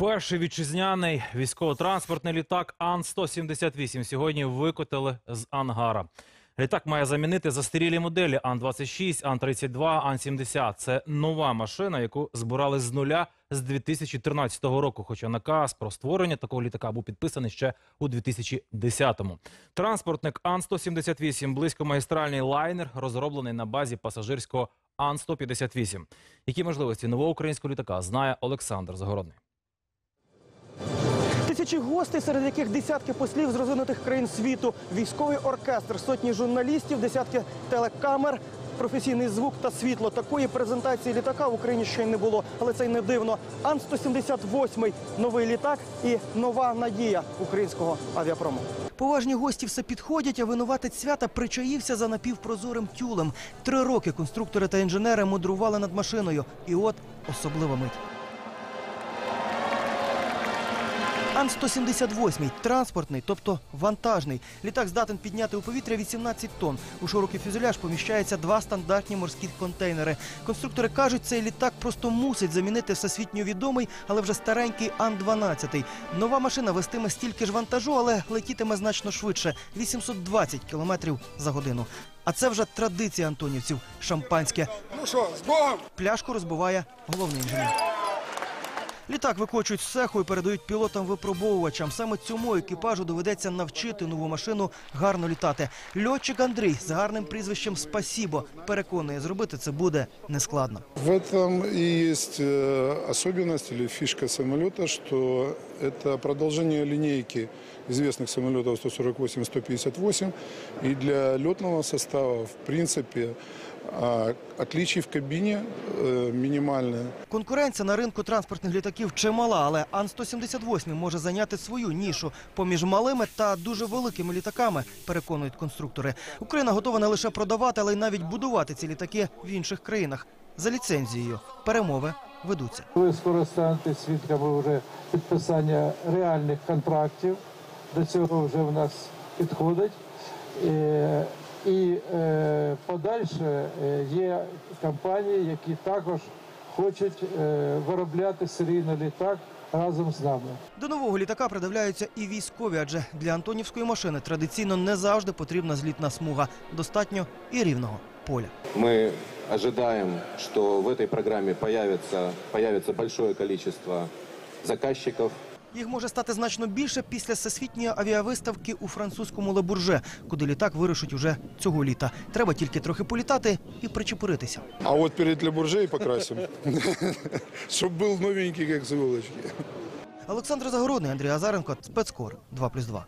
Перший вітчизняний військово-транспортний літак Ан-178 сьогодні викотили з ангара. Літак має замінити застарілі моделі Ан-26, Ан-32, Ан-70. Це нова машина, яку збирали з нуля з 2013 року. Хоча наказ про створення такого літака був підписаний ще у 2010-му. Транспортник Ан-178 – близькомагістральний лайнер, розроблений на базі пасажирського Ан-158. Які можливості нового українського літака знає Олександр Загородний. Тисячі гостей, серед яких десятки послів з розвинутих країн світу, військовий оркестр, сотні журналістів, десятки телекамер, професійний звук та світло. Такої презентації літака в Україні ще й не було, але це й не дивно. Ан-178 – новий літак і нова надія українського авіапрому. Поважні гості все підходять, а винуватець свята причаївся за напівпрозорим тюлем. Три роки конструктори та інженери мудрували над машиною. І от особлива мить. Ан-178 – транспортний, тобто вантажний. Літак здатен підняти у повітря 18 тонн. У широкий фюзеляж поміщається два стандартні морські контейнери. Конструктори кажуть, цей літак просто мусить замінити всесвітньо відомий, але вже старенький Ан-12. Нова машина вестиме стільки ж вантажу, але летітиме значно швидше – 820 кілометрів за годину. А це вже традиція антонівців – шампанське. Ну що, з Богом! Пляшку розбиває головний інженер. Літак викочують з цеху і передають пілотам-випробовувачам. Саме цьому екіпажу доведеться навчити нову машину гарно літати. Льотчик Андрій з гарним прізвищем Спасібо переконує, зробити це буде нескладно. В этом и есть э, особенность или фишка самолета, что это продолжение линейки известных самолетов 148-158. И для летного состава, в принципе, а, отличий в кабине э, минимальное. Конкуренція на ринку транспортних літаків чимала, але Ан-178 може зайняти свою нішу поміж малими та дуже великими літаками, переконують конструктори. Україна готова не лише продавати, але й навіть будувати ці літаки в інших країнах за ліцензією. Перемови ведуться. Ви скоро станете свідками вже підписання реальних контрактів. До цього вже в нас підходить. І е, подальше е, є компанії, які також хочуть е, виробляти серійний літак разом з нами. До нового літака придивляються і військові, адже для антонівської машини традиційно не завжди потрібна злітна смуга. Достатньо і рівного поля. Мы ожидаем, что в этой программе появится, появится большое количество заказчиков, Їх може стати значно більше після всесвітньої авіавиставки у французькому Лебурже, куди літак вирушить уже цього літа. Треба тільки трохи політати і причепуритися. А от перед Лабурже і покрасимо, щоб був новенький, як зволочки. Олександр Загородний, Андрій Азаренко, спецкор 2+,2.